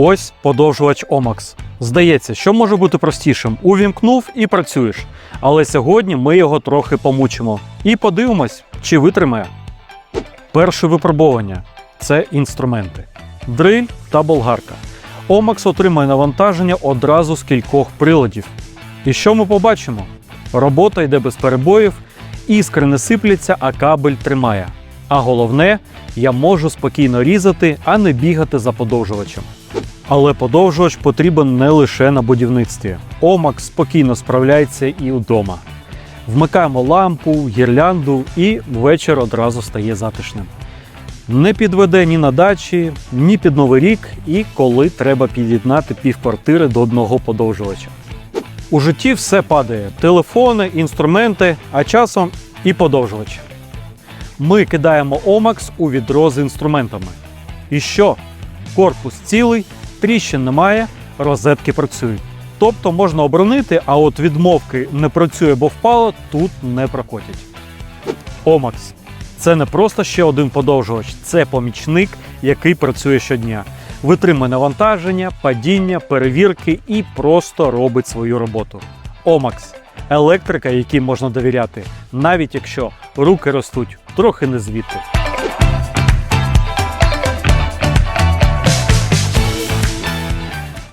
Ось подовжувач Omax. Здається, що може бути простішим. Увімкнув і працюєш. Але сьогодні ми його трохи помучимо. І подивимось, чи витримає. Перше випробування це інструменти. Дриль та болгарка. Omax отримає навантаження одразу з кількох приладів. І що ми побачимо? Робота йде без перебоїв, іскри не сипляться, а кабель тримає. А головне, я можу спокійно різати, а не бігати за подовжувачем. Але подовжувач потрібен не лише на будівництві. Омак спокійно справляється і вдома. Вмикаємо лампу, гірлянду і вечір одразу стає затишним. Не підведе ні на дачі, ні під новий рік, і коли треба під'єднати півквартири до одного подовжувача. У житті все падає: телефони, інструменти, а часом і подовжувачі. Ми кидаємо Омакс у відро з інструментами. І що? Корпус цілий, тріщин немає, розетки працюють. Тобто можна оборонити, а от відмовки не працює, бо впало, тут не прокотять. Омакс це не просто ще один подовжувач, це помічник, який працює щодня. Витримує навантаження, падіння, перевірки і просто робить свою роботу. Омакс електрика, якій можна довіряти, навіть якщо руки ростуть трохи не звідти.